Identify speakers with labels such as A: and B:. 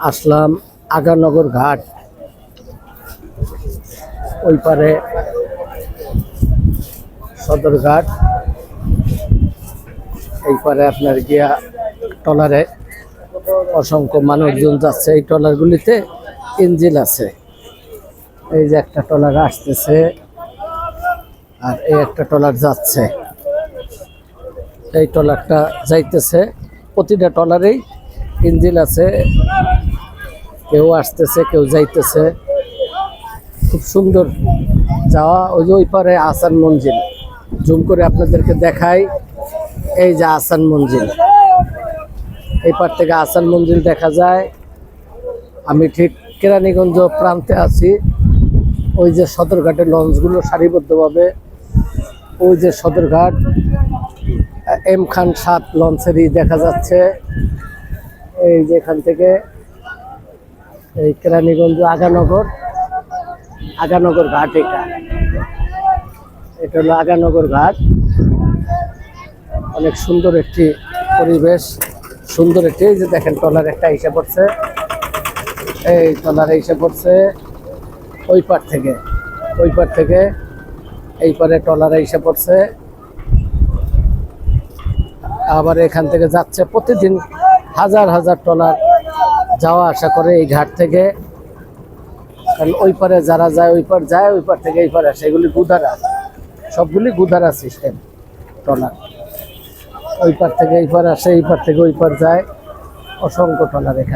A: আসলাম আগানগর ঘাট। ওই পারে সদরঘাট এই পারে আপনার গিয়া ট্রলারে অসংখ্য মানুষজন যাচ্ছে। এই ট্রলারগুলিতে ইঞ্জিল আছে। এই যে একটা ট্রলার আসতেছে আর এই একটা ট্রলার যাচ্ছে। এই ট্রলারটা যাইতেছে। প্রতিটা ট্রলারেই ইঞ্জিল আছে। কেউ আসতেছে, কেউ যাইতেছে। খুব সুন্দর যাওয়া। ওই যে ওই পারে আসান মঞ্জিল। জুম করে আপনাদেরকে দেখাই। এই যে আসান মঞ্জিল। এই পার থেকে আসান মঞ্জিল দেখা যায়। আমি ঠিক কেরানীগঞ্জ প্রান্তে আছি। ওই যে সদরঘাটের লঞ্চগুলো সারিবদ্ধভাবে। ওই যে সদরঘাট, এম খান সাত লঞ্চেরই দেখা যাচ্ছে। এই যে এখান থেকে এই কেরানীগঞ্জ আগানগর আগানগর ঘাট এটা। এটা হলো আগানগর ঘাট। অনেক সুন্দর একটি পরিবেশ, সুন্দর একটি যে দেখেন টলার একটা এসে পড়ছে। এই টলার এসে পড়ছে ওই পার থেকে, ওই পার থেকে এই পারে টলার এসে পড়ছে। আবার এখান থেকে যাচ্ছে প্রতিদিন হাজার হাজার টলার যাওয়া আসা করে এই ঘাট থেকে। কারণ ওই পারে যারা যায়, ওই পার যায়, ওই পার থেকে এই পারে আসে। এগুলি গুদারা। সবগুলি গুদারা সিস্টেম টলার ওই পার থেকে এই পার আসে, এই পার থেকে ওই পার যায়। অসংখ্য টলার এখানে।